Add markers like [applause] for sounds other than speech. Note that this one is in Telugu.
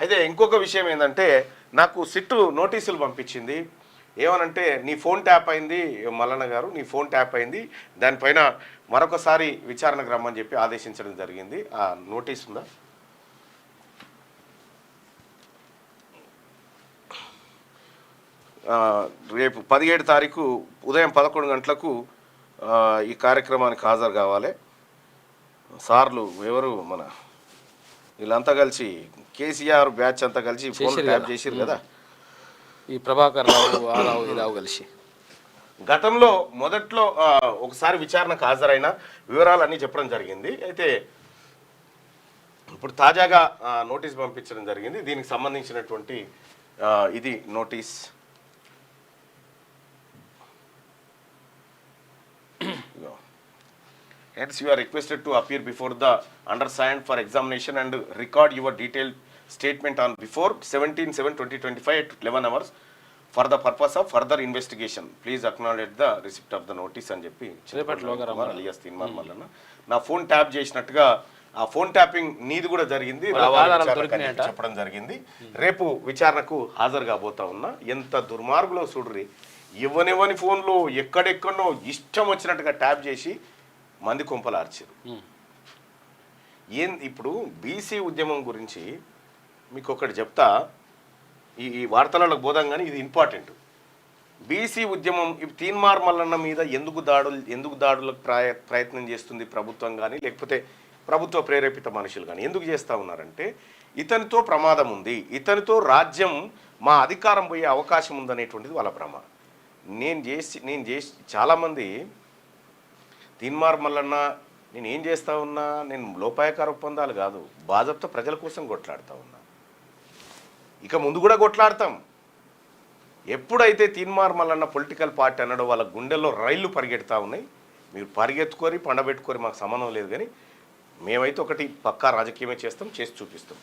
అయితే ఇంకొక విషయం ఏంటంటే నాకు సిట్టు నోటీసులు పంపించింది. ఏమనంటే నీ ఫోన్ ట్యాప్ అయింది మల్లన్న గారు నీ ఫోన్ ట్యాప్ అయింది దానిపైన మరొకసారి విచారణకు రమ్మని చెప్పి ఆదేశించడం జరిగింది. ఆ నోటీస్ ఉందా? రేపు పదిహేడు తారీఖు ఉదయం పదకొండు గంటలకు ఈ కార్యక్రమానికి హాజరు కావాలి. సార్లు ఎవరు మన వీళ్ళంతా కలిసి కేసీఆర్ బ్యాచ్ అంతా కలిసి ఫోన్ ట్యాప్ కదా. చేసిరు కదా. ఈ ప్రభాకర్ రావు ఆ రావు ఈ రావు కలిసి. గతంలో మొదట్లో ఒకసారి విచారణకు హాజరైన వివరాలన్నీ చెప్పడం జరిగింది. అయితే ఇప్పుడు తాజాగా నోటీస్ పంపించడం జరిగింది. దీనికి సంబంధించినటువంటి ఇది notice. [clears throat] Hence, you are requested to appear before the undersigned for examination and record your detailed statement on before 17/7/2025 at 11 hours for the purpose of further investigation. Please acknowledge the receipt of the notice అని చెప్పి. అలియాస్ తిన్మార్ మల్లన్న నా ఫోన్ ట్యాప్ చేసినట్టుగా ఆ ఫోన్ ట్యాపింగ్ నీది కూడా జరిగింది చెప్పడం జరిగింది రేపు విచారణకు హాజరు కాబోతా ఉన్నా ఎంత దుర్మార్గులో చూడ్రి ఇవ్వనివ్వని ఫోన్లు ఎక్కడెక్కడో ఇష్టం వచ్చినట్టుగా ట్యాప్ చేసి మంది కొంపలార్చారు. ఏం ఇప్పుడు బీసీ ఉద్యమం గురించి మీకు ఒకటి చెప్తా. ఈ ఈ వార్తలలో బోధం కానీ ఇది ఇంపార్టెంట్. బీసీ ఉద్యమం తీన్మార్ మల్లన్న మీద ఎందుకు దాడులు ఎందుకు దాడులకు ప్రాయ ప్రయత్నం చేస్తుంది ప్రభుత్వం కానీ లేకపోతే ప్రభుత్వ ప్రేరేపిత మనుషులు కానీ ఎందుకు చేస్తూ ఉన్నారంటే ఇతనితో ప్రమాదం ఉంది ఇతనితో రాజ్యం మా అధికారం పోయే అవకాశం ఉందనేటువంటిది వాళ్ళ భ్రమ. నేను చేసి నేను చేసి చాలామంది తీన్మార్ మల్లన్న నేను ఏం చేస్తా ఉన్నా నేను లోపాయకార ఒప్పందాలు కాదు బాజప్తో ప్రజల కోసం కొట్లాడుతూ ఉన్నా. ఇక ముందు కూడా కొట్లాడతాం. ఎప్పుడైతే తీన్మార్ మల్లన్న పొలిటికల్ పార్టీ అన్నాడో వాళ్ళ గుండెల్లో రైళ్ళు పరిగెడతా ఉన్నాయి. మీరు పరిగెత్తుకొని పండబెట్టుకొని మాకు సంబంధం లేదు కానీ మేమైతే ఒకటి పక్కా రాజకీయమే చేస్తాం చేసి చూపిస్తాం.